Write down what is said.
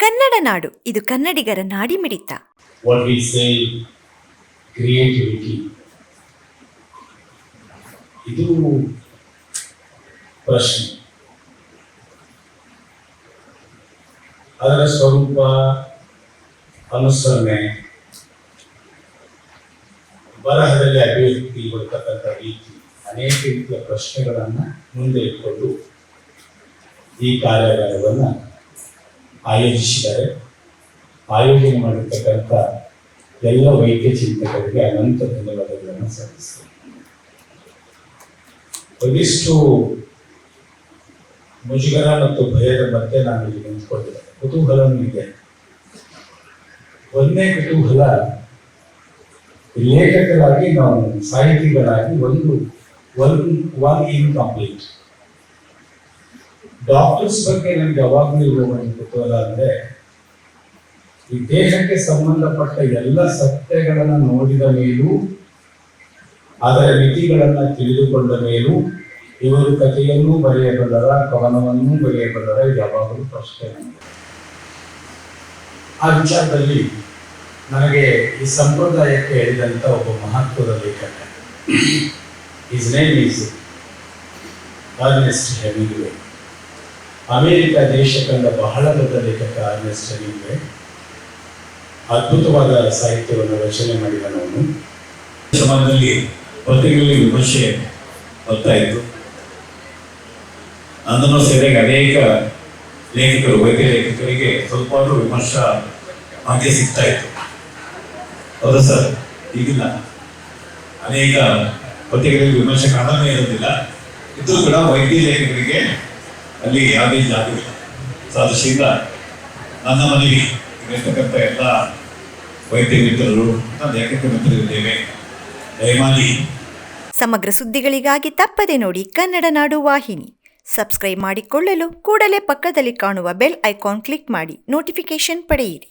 ಕನ್ನಡ ನಾಡು, ಇದು ಕನ್ನಡಿಗರ ನಾಡಿ ಮಿಡಿತ ಇದು ಪ್ರಶ್ನೆ. ಅದರ ಸ್ವರೂಪ, ಅನುಸರಣೆ, ಬರಹದಲ್ಲಿ ಅಭಿವ್ಯಕ್ತಿ ಕೊಡ್ತಕ್ಕಂಥ ರೀತಿ, ಅನೇಕ ರೀತಿಯ ಪ್ರಶ್ನೆಗಳನ್ನು ಮುಂದೆ ಇಟ್ಕೊಂಡು ಈ ಕಾರ್ಯಾಗಾರವನ್ನು ಆಯೋಜಿಸಿದ್ದಾರೆ ಆಯೋಜನೆ ಮಾಡಿರ್ತಕ್ಕಂಥ ಎಲ್ಲ ವೈದ್ಯ ಚಿಂತಕರಿಗೆ ಅನಂತ ಧನ್ಯವಾದಗಳನ್ನು ಸಲ್ಲಿಸ್ತೇನೆ. ಒಂದಿಷ್ಟು ಮುಜುಗರ ಮತ್ತು ಭಯದ ಮಧ್ಯೆ ನಾನು ಇಲ್ಲಿ ನಿಂತ್ಕೊಂಡಿದ್ದೇನೆ. ಕುತೂಹಲನೂ ಇದೆ. ಒಂದೇ ಕುತೂಹಲ, ಲೇಖಕರಾಗಿ ನಾವು ಸಾಹಿತಿಗಳಾಗಿ ಒಂದು ಒನ್ ಒನ್ ಇನ್ಕಂಪ್ಲೀಟ್ ಡಾಕ್ಟರ್ಸ್ ಬಗ್ಗೆ ನನಗೆ ಯಾವಾಗಲೂ ಇರುವ ಒಂದು ಕುತೂಹಲ ಅಂದ್ರೆ, ಈ ದೇಹಕ್ಕೆ ಸಂಬಂಧಪಟ್ಟ ಎಲ್ಲ ಸತ್ಯಗಳನ್ನು ನೋಡಿದ ಮೇಲೂ, ಅದರ ಮಿತಿಗಳನ್ನ ತಿಳಿದುಕೊಂಡ ಮೇಲೂ, ಇವರು ಕಥೆಯನ್ನೂ ಬರೆಯಬಲ್ಲರ, ಕವನವನ್ನು ಬರೆಯಬಲ್ಲರ ಯಾವಾಗಲೂ ಪ್ರಶ್ನೆ. ಆ ವಿಚಾರದಲ್ಲಿ ನನಗೆ ಈ ಸಂಪ್ರದಾಯಕ್ಕೆ ಹೇಳಿದಂಥ ಒಬ್ಬ ಮಹತ್ವದ ಲೇಖಕ his name is Ernest Hemingway America ದೇಶ ಕಂಡ ಬಹಳ ದೊಡ್ಡ ಲೇಖಕ ಅರ್ನೆಸ್ಟ್ ಹೆಮಿಂಗ್ವೆ ಅದ್ಭುತವಾದ ಸಾಹಿತ್ಯವನ್ನು ರಚನೆ ಮಾಡಿದನವನು ಸಮಾಜದಲ್ಲಿ ಪತ್ರಿಕೆಗಳಲ್ಲಿ ವಿಮರ್ಶೆ ಬರ್ತಾ ಇತ್ತು. ನನ್ನನ್ನು ಸೇರಿದಾಗ ಅನೇಕ ಲೇಖಕರು, ವೈದ್ಯ ಲೇಖಕರಿಗೆ ಸ್ವಲ್ಪ ವಿಮರ್ಶ ಭಾಗ್ಯ ಸಿಗ್ತಾ ಇತ್ತು. ಹೌದಾ ಸರ್? ಈಗಿಲ್ಲ ಅನೇಕ ಪತ್ರಿಕೆಗಳಿಗೆ ವಿಮರ್ಶೆ ಕಾಣಲೇ ಇರೋದಿಲ್ಲ. ಇದ್ರೂ ಕೂಡ ವೈದ್ಯ ಲೇಖಕರಿಗೆ ಅಲ್ಲಿ ಯಾವುದೇ ಜಾಗವಿಲ್ಲ ಸೊ ನನ್ನ ಮನೆಗೆ ಇರತಕ್ಕಂಥ ಎಲ್ಲ ವೈದ್ಯ ಮಿತ್ರರು ನಾನು ಲೇಖಕ ಮಿತ್ರರಿದ್ದೇವೆ. ದಯಮಾಡಿ ಸಮಗ್ರ ಸುದ್ದಿಗಳಿಗಾಗಿ ತಪ್ಪದೆ ನೋಡಿ ಕನ್ನಡ ನಾಡು ವಾಹಿನಿ. ಸಬ್ಸ್ಕ್ರೈಬ್ ಮಾಡಿಕೊಳ್ಳಲು ಕೂಡಲೇ ಪಕ್ಕದಲ್ಲಿ ಕಾಣುವ ಬೆಲ್ ಐಕಾನ್ ಕ್ಲಿಕ್ ಮಾಡಿ ನೋಟಿಫಿಕೇಶನ್ ಪಡೆಯಿರಿ.